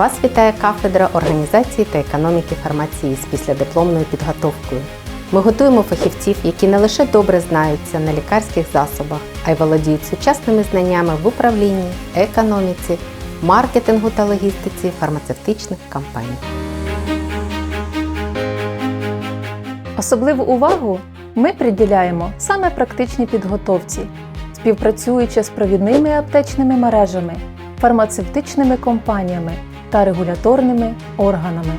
Вас вітає кафедра організації та економіки фармації з післядипломною підготовкою. Ми готуємо фахівців, які не лише добре знаються на лікарських засобах, а й володіють сучасними знаннями в управлінні, економіці, маркетингу та логістиці фармацевтичних компаній. Особливу увагу ми приділяємо саме практичній підготовці, співпрацюючи з провідними аптечними мережами, фармацевтичними компаніями та регуляторними органами.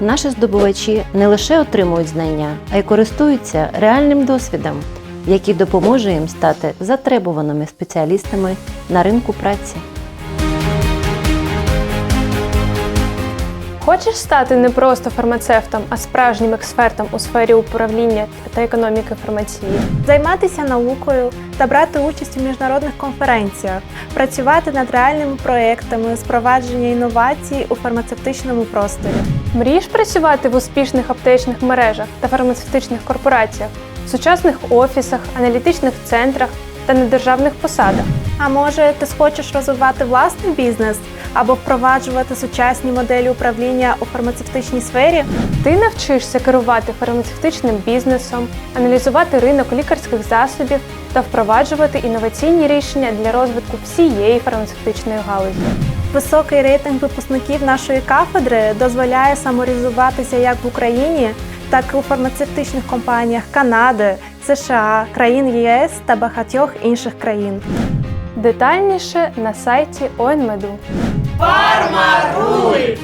Наші здобувачі не лише отримують знання, а й користуються реальним досвідом, який допоможе їм стати затребуваними спеціалістами на ринку праці. Хочеш стати не просто фармацевтом, а справжнім експертом у сфері управління та економіки фармації? займатися наукою та брати участь у міжнародних конференціях, працювати над реальними проектами з впровадження інновацій у фармацевтичному просторі. Мрієш працювати в успішних аптечних мережах та фармацевтичних корпораціях, в сучасних офісах, аналітичних центрах та на державних посадах? А може, ти схочеш розвивати власний бізнес або впроваджувати сучасні моделі управління у фармацевтичній сфері? Ти навчишся керувати фармацевтичним бізнесом, аналізувати ринок лікарських засобів та впроваджувати інноваційні рішення для розвитку всієї фармацевтичної галузі. Високий рейтинг випускників нашої кафедри дозволяє самореалізуватися як в Україні, так і у фармацевтичних компаніях Канади, США, країн ЄС та багатьох інших країн. Детальніше на сайті ОНМЕДУ. Фармаруй!